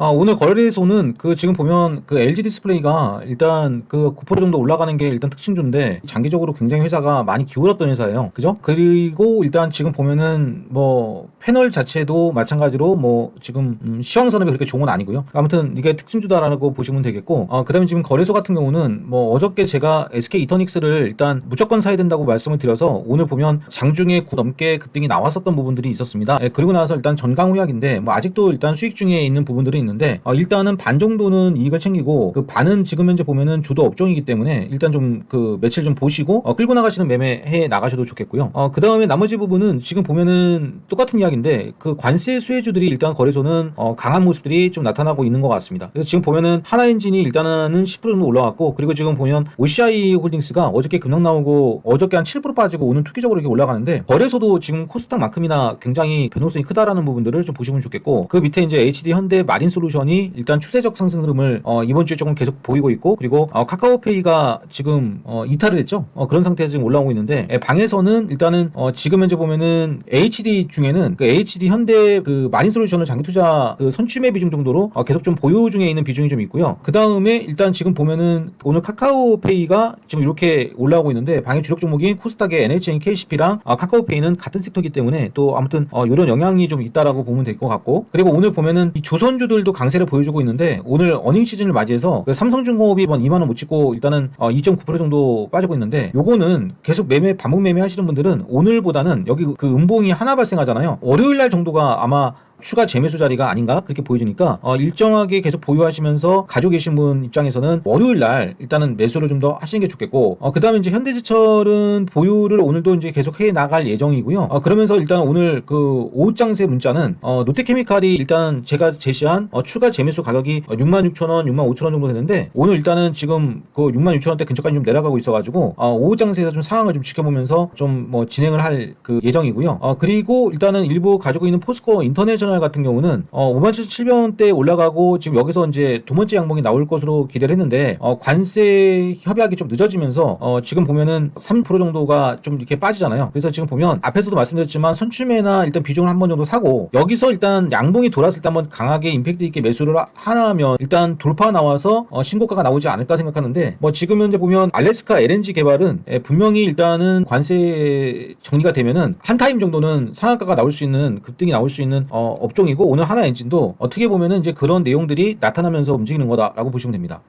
아, 오늘 거래소는 그 지금 보면 그 LG 디스플레이가 일단 그 9% 정도 올라가는 게 일단 특징주인데 장기적으로 굉장히 회사가 많이 기울었던 회사예요. 그죠? 그리고 일단 지금 보면은 뭐 패널 자체도 마찬가지로 뭐 지금 음, 시황선업이 그렇게 좋은 건 아니고요. 아무튼 이게 특징주다라고 보시면 되겠고 어, 그다음에 지금 거래소 같은 경우는 뭐 어저께 제가 SK 이터닉스를 일단 무조건 사야 된다고 말씀을 드려서 오늘 보면 장중에 9 넘게 급등이 나왔었던 부분들이 있었습니다. 예, 그리고 나서 일단 전강후약인데 뭐 아직도 일단 수익 중에 있는 부분들이 있는데 어, 일단은 반 정도는 이익을 챙기고 그 반은 지금 현재 보면은 주도 업종이기 때문에 일단 좀 그 며칠 좀 보시고 어, 끌고 나가시는 매매해 나가셔도 좋겠고요. 어, 그 다음에 나머지 부분은 지금 보면은 똑같은 이야기인데 그 관세 수혜주들이 일단 거래소는 어, 강한 모습들이 좀 나타나고 있는 것 같습니다. 그래서 지금 보면은 하나엔진이 일단은 10% 정도 올라갔고 그리고 지금 보면 OCI 홀딩스가 어저께 급락 나오고 어저께 한 7% 빠지고 오늘 투기적으로 이렇게 올라가는데 거래소도 지금 코스닥만큼이나 굉장히 변동성이 크다라는 부분들을 좀 보시면 좋겠고 그 밑에 이제 HD 현대 마린 솔 루션이 일단 추세적 상승 흐름을 어, 이번 주에 조금 계속 보이고 있고 그리고 어, 카카오페이가 지금 어, 이탈을 했죠. 어, 그런 상태에서 지금 올라오고 있는데 예, 방에서는 일단은 어, 지금 현재 보면은 HD 중에는 그 HD 현대 그 마린 솔루션을 장기 투자 그 선취매 비중 정도로 어, 계속 좀 보유 중에 있는 비중이 좀 있고요. 그 다음에 일단 지금 보면은 오늘 카카오페이가 지금 이렇게 올라오고 있는데 방의 주력 종목이 코스닥의 NHN, KCP랑 아, 카카오페이는 같은 섹터이기 때문에 또 아무튼 어, 이런 영향이 좀 있다라고 보면 될 것 같고 그리고 오늘 보면은 이 조선주들도 강세를 보여주고 있는데 오늘 어닝 시즌을 맞이해서 그 삼성중공업이 이번 2만 원 못 찍고 일단은 어, 2.9% 정도 빠지고 있는데 요거는 계속 매매 반복 매매 하시는 분들은 오늘보다는 여기 그 음봉이 하나 발생하잖아요. 월요일 날 정도가 아마 추가 재매수 자리가 아닌가 그렇게 보여지니까 어, 일정하게 계속 보유하시면서 가지고 계신 분 입장에서는 월요일 날 일단은 매수를 좀 더 하시는 게 좋겠고 어, 그다음에 이제 현대제철은 보유를 오늘도 이제 계속 해 나갈 예정이고요. 어, 그러면서 일단 오늘 그 오후장세 문자는 어, 롯데케미칼이 일단 제가 제시한 어, 추가 재매수 가격이 66,000원, 65,000원 정도 되는데 오늘 일단은 지금 그 66,000원대 근처까지 좀 내려가고 있어가지고 어, 오후장세에서 좀 상황을 좀 지켜보면서 좀 뭐 진행을 할 그 예정이고요. 어, 그리고 일단은 일부 가지고 있는 포스코 인터내셔널 같은 경우는 어, 57,700원대 올라가고 지금 여기서 이제 두 번째 양봉이 나올 것으로 기대를 했는데 어, 관세 협약이 좀 늦어지면서 어, 지금 보면은 3% 정도가 좀 이렇게 빠지잖아요. 그래서 지금 보면 앞에서도 말씀드렸지만 선취매나 일단 비중을 한 번 정도 사고 여기서 일단 양봉이 돌았을 때 한번 강하게 임팩트 있게 매수를 하- 하나 하면 일단 돌파 나와서 어, 신고가가 나오지 않을까 생각하는데 뭐 지금 현재 보면 알래스카 LNG 개발은 예, 분명히 일단은 관세 정리가 되면은 한 타임 정도는 상한가가 나올 수 있는 급등이 나올 수 있는 어, 업종이고 오늘 하나 엔진도 어떻게 보면은 이제 그런 내용들이 나타나면서 움직이는 거다라고 보시면 됩니다.